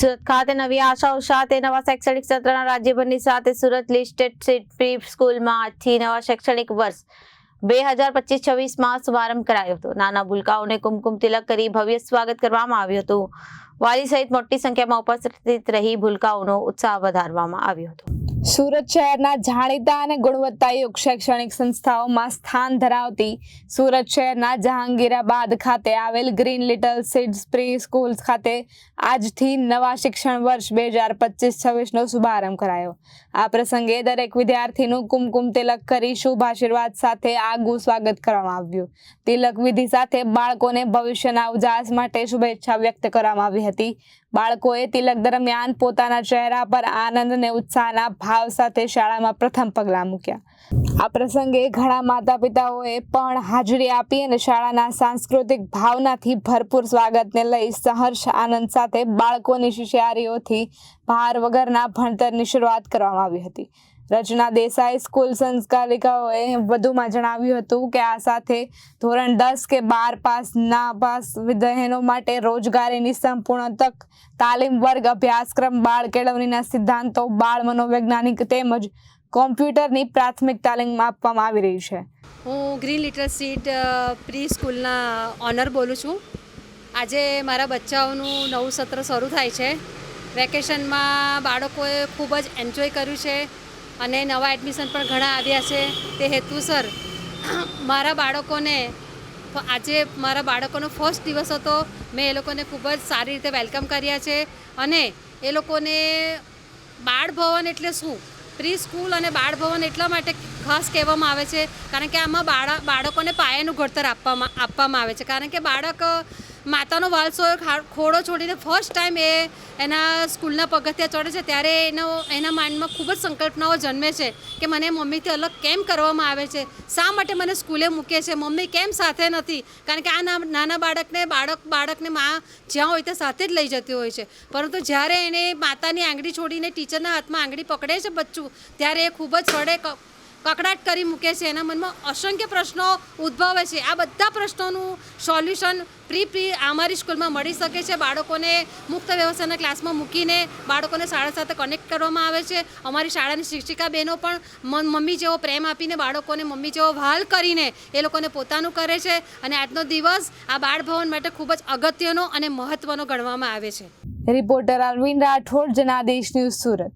સુરત ખાતે નવી આશાઓ સાથે નવા શૈક્ષણિક સત્રના રાજ્યભરની સાથે સુરત લિસ્ટેડ સીટ પ્રી સ્કૂલમાં આજથી નવા શૈક્ષણિક વર્ષ બે હજાર પચીસ છવ્વીસમાં શુભારંભ કરાયો હતો. નાના ભૂલકાઓને કુમકુમ તિલક કરી ભવ્ય સ્વાગત કરવામાં આવ્યું હતું. વાલી સહિત મોટી સંખ્યામાં ઉપસ્થિત રહી ભૂલકાઓનો ઉત્સાહ વધારવામાં આવ્યો હતો. સુરત શહેરના જાણીતા અને ગુણવત્તાયુક્ત શૈક્ષણિક સંસ્થાઓમાં સ્થાન ધરાવતી સુરત શહેરના જહાંગીરાબાદ ખાતે આવેલ Green Little Seeds pre school ખાતે આજથી નવા શિક્ષણ વર્ષ બે હજાર પચીસ છવ્વીસનો શુભારંભ કરાયો. આ પ્રસંગે દરેક વિદ્યાર્થીનું કુમકુમ તિલક કરી શુભ આશીર્વાદ સાથે આગવું સ્વાગત કરવામાં આવ્યું. તિલક વિધિ સાથે બાળકોને ભવિષ્યના ઉજાસ માટે શુભેચ્છા વ્યક્ત કરવામાં આવી હતી બાળકોએ તિલક દરમિયાન પોતાના ચહેરા પર આનંદ અને ઉત્સાહના ભાવ સાથે શાળામાં પ્રથમ પગલાં મૂક્યા. આ પ્રસંગે ઘણા માતા પિતાઓએ પણ હાજરી આપી અને શાળાના સાંસ્કૃતિક ભાવનાથી ભરપૂર સ્વાગતને લઈ સહર્ષ આનંદ સાથે બાળકોની શિષ્યારીઓથી ભાર વગરના ભણતરની શરૂઆત કરવામાં આવી હતી. રચના દેસાઈ સ્કૂલ સંસ્કારિકાઓએ વધુમાં જણાવ્યું હતું કે આ સાથે ધોરણ દસ કે બાર પાસ ના પાસ બહેનો માટે રોજગારીની સંપૂર્ણ તક, તાલીમ વર્ગ, અભ્યાસક્રમ, બાળ કેળવણીના સિદ્ધાંતો, બાળ મનોવૈજ્ઞાનિક તેમજ કોમ્પ્યુટરની પ્રાથમિક તાલીમ આપવામાં આવી રહી છે. હું ગ્રીન લિટર સીટ પ્રી સ્કૂલના ઓનર બોલું છું. આજે મારા બચ્ચાઓનું નવું સત્ર શરૂ થાય છે. વેકેશનમાં બાળકોએ ખૂબ જ એન્જોય કર્યું છે. અને નવા એડમિશન પણ ઘણા આવ્યા છે. તે હેતુસર મારા બાળકોને આજે મારા બાળકોનો ફર્સ્ટ દિવસ હતો. મેં એ લોકોને ખૂબ જ સારી રીતે વેલકમ કર્યા છે. અને એ લોકોને બાળભવન એટલે શું? પ્રી સ્કૂલ અને બાળભવન એટલા માટે ખાસ કહેવામાં આવે છે. કારણ કે આમાં બાળક બાળકોને પાયાનું ઘડતર આપવામાં આપવામાં આવે છે. કારણ કે બાળક માતાનો વાલસો ખોડો છોડીને ફર્સ્ટ ટાઈમ એ એના સ્કૂલના પગથિયા ચડે છે, ત્યારે એનો, એના માઇન્ડમાં ખૂબ જ સંકલ્પનાઓ જન્મે છે કે મને મમ્મીથી અલગ કેમ કરવામાં આવે છે, શા માટે મને સ્કૂલે મૂકે છે, મમ્મી કેમ સાથે નથી? કારણ કે આ નાના બાળકને, બાળક, બાળકને મા જ્યાં હોય ત્યાં સાથે જ લઈ જતી હોય છે. પરંતુ જ્યારે એને માતાની આંગળી છોડીને ટીચરના હાથમાં આંગળી પકડે છે, બચ્ચું, ત્યારે એ ખૂબ જ ક- કકડાટ કરી મૂકે છે. એના મનમાં અસંખ્ય પ્રશ્નો ઉદ્ભવે છે. આ બધા પ્રશ્નોનું સોલ્યુશન પ્રી પ્રી અમારી સ્કૂલમાં મળી શકે છે. બાળકોને મુક્ત વ્યવસ્થાના ક્લાસમાં મૂકીને બાળકોને શાળા સાથે કનેક્ટ કરવામાં આવે છે. અમારી શાળાની શિક્ષિકા બહેનો પણ મમ્મી જેવો પ્રેમ આપીને બાળકોને મમ્મી જેવો વહાલ કરીને એ લોકોને પોતાનું કરે છે અને આજનો દિવસ આ બાળ ભવન માટે ખૂબ જ અગત્યનો અને મહત્ત્વનો ગણવામાં આવે છે. Reporter Arvind Rathod, Janadesh News Surat.